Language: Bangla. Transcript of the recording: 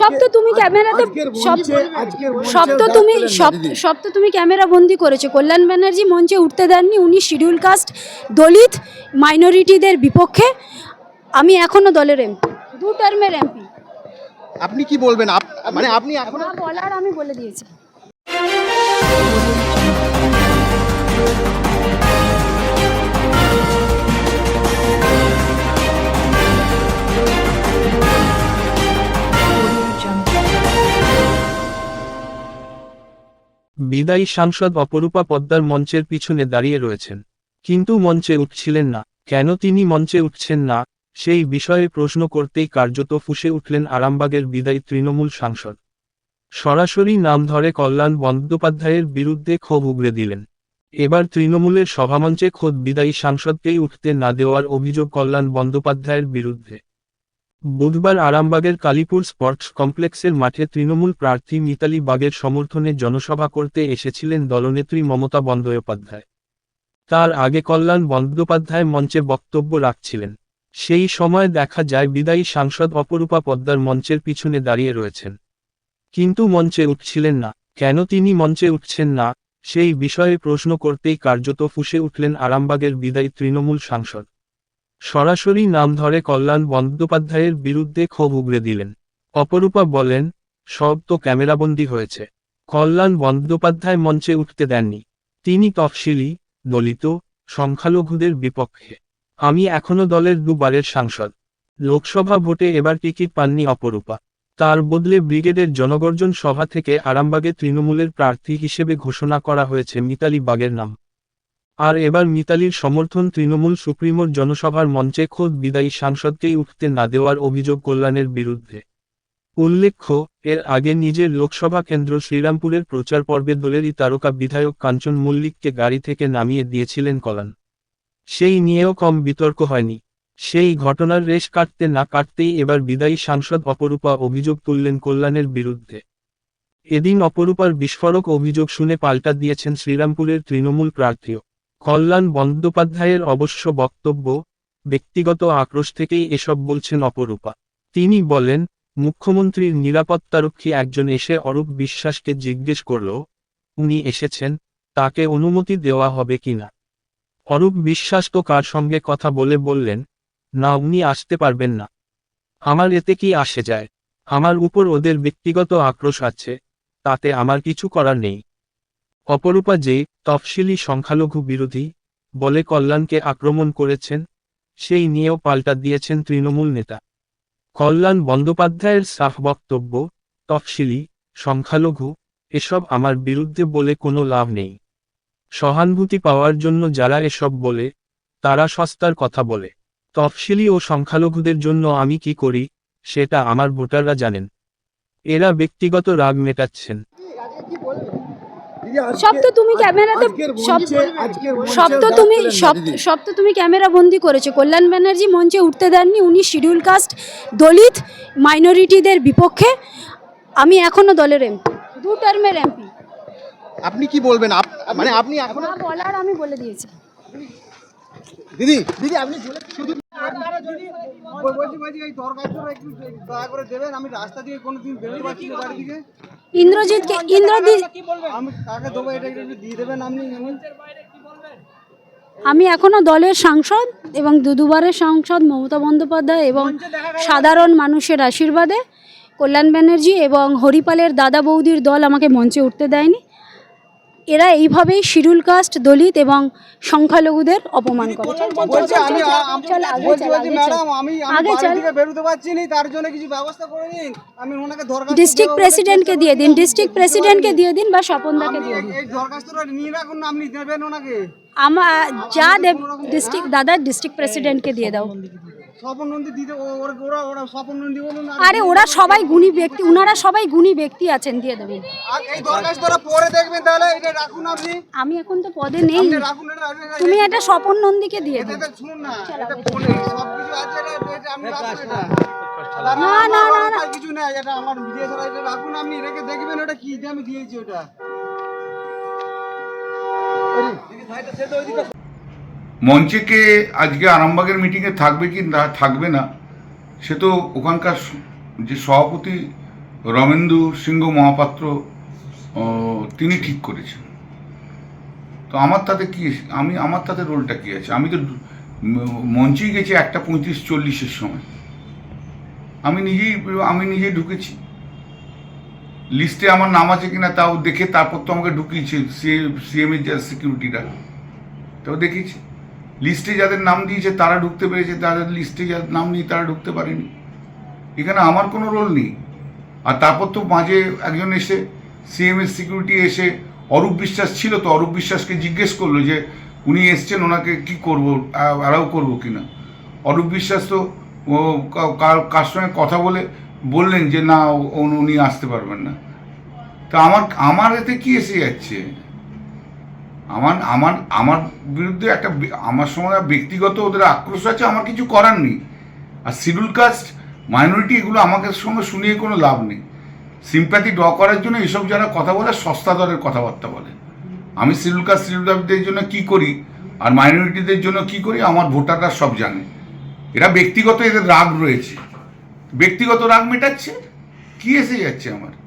সব তো তুমি ক্যামেরাতে সব সব তো তুমি সব সব তো তুমি ক্যামেরা বন্দি করেছ। কল্যাণ ব্যানার্জি মঞ্চে উঠতে দেননি উনি শিডিউল কাস্ট দলিত মাইনরিটিদের বিপক্ষে। আমি এখনও দলের এমপি দু টার্মের এমপি আপনি কি বলবেন? মানে আপনি এখন বলার আমি বলে দিয়েছি। বিদায়ী সাংসদ অপরূপা পদ্মার মঞ্চের পিছনে দাঁড়িয়ে রয়েছেন। কিন্তু মঞ্চে উঠছিলেন না। কেন তিনি মঞ্চে উঠছেন না? সেই বিষয়ে প্রশ্ন করতেই কার্যত ফুসে উঠলেন আরামবাগের বিদায়ী তৃণমূল সাংসদ। সরাসরি নাম ধরে কল্যাণ বন্দ্যোপাধ্যায়ের বিরুদ্ধে ক্ষোভ উগড়ে দিলেন। এবার তৃণমূলের সভামঞ্চে খোদ বিদায়ী সাংসদকেই উঠতে না দেওয়ার অভিযোগ কল্যাণ বন্দ্যোপাধ্যায়ের বিরুদ্ধে। বুধবার আরামবাগের কালীপুর স্পোর্টস কমপ্লেক্সের মাঠে তৃণমূল প্রার্থী মিতালি বাগের সমর্থনে জনসভা করতে এসেছিলেন দলনেত্রী মমতা বন্দ্যোপাধ্যায়। তার আগে কল্যাণ বন্দ্যোপাধ্যায় মঞ্চে বক্তব্য রাখছিলেন। সেই সময় দেখা যায় বিদায়ী সাংসদ অপরূপা পদ্মার মঞ্চের পিছনে দাঁড়িয়ে রয়েছেন। কিন্তু মঞ্চে উঠছিলেন না। কেন তিনি মঞ্চে উঠছেন না? সেই বিষয়ে প্রশ্ন করতেই কার্যত ফুসে উঠলেন আরামবাগের বিদায়ী তৃণমূল সাংসদ। সরাসরি নাম ধরে কল্যাণ বন্দ্যোপাধ্যায়ের বিরুদ্ধে ক্ষোভ উগড়ে দিলেন। অপরূপা বলেন, সব তো ক্যামেরাবন্দি হয়েছে। কল্যাণ বন্দ্যোপাধ্যায় মঞ্চে উঠতে দেননি। তিনি তফসিলি দলিত, সংখ্যালঘুদের বিপক্ষে। আমি এখনও দলের দুবারের সাংসদ। লোকসভা ভোটে এবার টিকিট পাননি অপরূপা। তার বদলে ব্রিগেডের জনগর্জন সভা থেকে আরামবাগে তৃণমূলের প্রার্থী হিসেবে ঘোষণা করা হয়েছে মিতালি বাগের নাম। আর এবার মিতালির সমর্থন তৃণমূল সুপ্রিমোর জনসভার মঞ্চে খোদ বিদায়ী সাংসদকেই উঠতে না দেওয়ার অভিযোগ কল্যাণের বিরুদ্ধে। উল্লেখ্য, এর আগে নিজের লোকসভা কেন্দ্র শ্রীরামপুরের প্রচার পর্বে দলেরই তারকা বিধায়ক কাঞ্চন মল্লিককে গাড়ি থেকে নামিয়ে দিয়েছিলেন কল্যাণ। সেই নিয়েও কম বিতর্ক হয়নি। সেই ঘটনার রেশ কাটতে না কাটতেই এবার বিদায়ী সাংসদ অপরূপা অভিযোগ তুললেন কল্যাণের বিরুদ্ধে। এদিন অপরূপার বিস্ফোরক অভিযোগ শুনে পাল্টা দিয়েছেন শ্রীরামপুরের তৃণমূল প্রার্থীও। কল্যাণ বন্দ্যোপাধ্যায়ের অবশ্য বক্তব্য, ব্যক্তিগত আক্রোশ থেকেই এসব বলছেন অপরূপা। তিনি বলেন, মুখ্যমন্ত্রীর নিরাপত্তারক্ষী একজন এসে অরূপ বিশ্বাসকে জিজ্ঞেস করল, উনি এসেছেন, তাকে অনুমতি দেওয়া হবে কিনা অরূপ বিশ্বাস তো কার সঙ্গে কথা বলে বললেন, না, উনি আসতে পারবেন না। আমার এতে কি আসে যায়? আমার উপর ওদের ব্যক্তিগত আক্রোশ আছে, তাতে আমার কিছু করার নেই। অপরূপা যে তফসিলি সংখ্যালঘু বিরোধী বলে কল্যাণকে আক্রমণ করেছেন, সেই নিয়েও পাল্টা দিয়েছেন তৃণমূল নেতা। কল্যাণ বন্দ্যোপাধ্যায়ের সাফ বক্তব্য তফসিলি সংখ্যালঘু, এসব আমার বিরুদ্ধে বলে কোনো লাভ নেই। সহানুভূতি পাওয়ার জন্য যারা এসব বলে, তারা সস্তার কথা বলে। তফসিলি ও সংখ্যালঘুদের জন্য আমি কি করি, সেটা আমার ভোটাররা জানেন। এরা ব্যক্তিগত রাগ মেটাচ্ছেন। সব তো তুমি ক্যামেরাতে সব সব তো তুমি সব সব তো তুমি ক্যামেরা বন্দি করেছ। কল্যাণ ব্যানার্জি মঞ্চে উঠতে দেননি উনি শিডিউল কাস্ট দলিত মাইনরিটিদের বিপক্ষে। আমি এখনও দলের এমপি দু টার্মের এমপি আপনি কি বলবেন? মানে আপনি এখন বলার আমি বলে দিয়েছি। দিদি দিদি আপনি বলে- শুধু বলছি বলছি এই দরখাস্তটা একটু দয়া করে দেবেন। আমি রাস্তা দিয়ে কোনোদিন বেরোতে পারছি না বাড়ি থেকে। ইন্দ্রজিৎকে ইন্দ্রজিৎ আমি কাকে দেবো? এটা একটু দিয়ে দেবেন আপনি আমি আমি এখনও দলের সাংসদ এবং দুদুবারের সাংসদ মমতা বন্দ্যোপাধ্যায় এবং সাধারণ মানুষের আশীর্বাদে কল্যাণ ব্যানার্জি এবং হরিপালের দাদা বৌদির দল আমাকে মঞ্চে উঠতে দেয়নি। এরা এইভাবেই শিডিউল কাস্ট দলিত এবং সংখ্যালঘুদের অপমান করে। ডিস্ট্রিক্ট প্রেসিডেন্টকে দিয়ে দিন ডিস্ট্রিক্ট প্রেসিডেন্টকে দিয়ে দিন বা স্বপনদাকে দিয়ে দিন। আমার যা দেব ডিস্ট্রিক্ট দাদা ডিস্ট্রিক্ট প্রেসিডেন্টকে দিয়ে দাও। স্বপন নন্দী দিতে ও- ওরা ওরা ওরা স্বপন নন্দী বলুন আরে ওরা সবাই গুণী ব্যক্তি ওনারা সবাই গুণী ব্যক্তি আছেন দিয়ে দেবেন। এই দরখাস্তটা পরে দেখবেন তাহলে এটা রাখুন আপনি। আমি এখন তো পদে নেই। রাখুন এটা এটা- তুমি এটা স্বপন নন্দীকে দিয়ে শুনুন না এটা ফোনে সব কিছু আছে এটা এটা আপনি এটা। না, না, না, কিছু না এটা আমার ভিডিও ছাড়া এটা রাখুন আপনি রেখে দেখবেন ওটা কি আমি দিয়েছি ওটা। মঞ্চে কে আজকে আরামবাগের মিটিংয়ে থাকবে কি না, থাকবে না, সে তো ওখানকার যে সভাপতি রমেন্দু সিংহ মহাপাত্র তিনি ঠিক করেছেন। তো আমার তাতে কি, আমি, আমার তাতে রোলটা কি আছে? আমি তো মঞ্চেই গেছি একটা পঁয়ত্রিশ চল্লিশের সময়। আমি নিজেই আমি নিজেই ঢুকেছি। লিস্টে আমার নাম আছে কিনা তাও দেখে তারপর তো আমাকে ঢুকিয়েছে সিএম এর যা সিকিউরিটিরা। তাও দেখেছি লিস্টে যাদের নাম দিয়েছে তারা ঢুকতে পেরেছে, তাদের লিস্টে যাদের নাম নেই তারা ঢুকতে পারেনি। এখানে আমার কোনো রোল নেই। আর তারপর তো মাঝে একজন এসে সিএম এর সিকিউরিটি এসে, অরূপ বিশ্বাস ছিল তো, অরূপ বিশ্বাসকে জিজ্ঞেস করল যে, উনি এসছেন, ওনাকে কি করব অ্যালাউ করব কিনা? অরূপ বিশ্বাস তো কা- কার- সঙ্গে কথা বলে বললেন যে, না উনি আসতে পারবেন না। তা আমার আমার এতে কি এসে যাচ্ছে? আমার আমার আমার বিরুদ্ধে একটা আমার সময় ব্যক্তিগত ওদের আক্রোশ আছে, আমার কিছু করার নেই। আর শিডিউল কাস্ট মাইনরিটি এগুলো আমাকে সঙ্গে শুনিয়ে কোনো লাভ নেই। সিম্প্যাথি ড্র করার জন্য এসব যারা কথা বলে, সস্তা দরের কথাবার্তা বলে। আমি শিডিউল কাস্ট, শিডিউল জন্য কি করি? আর মাইনরিটিদের জন্য কি করি? আমার ভোটাররা সব জানে। এরা ব্যক্তিগত এদের রাগ রয়েছে। ব্যক্তিগত রাগ মেটাচ্ছে? কি এসে যাচ্ছে আমার?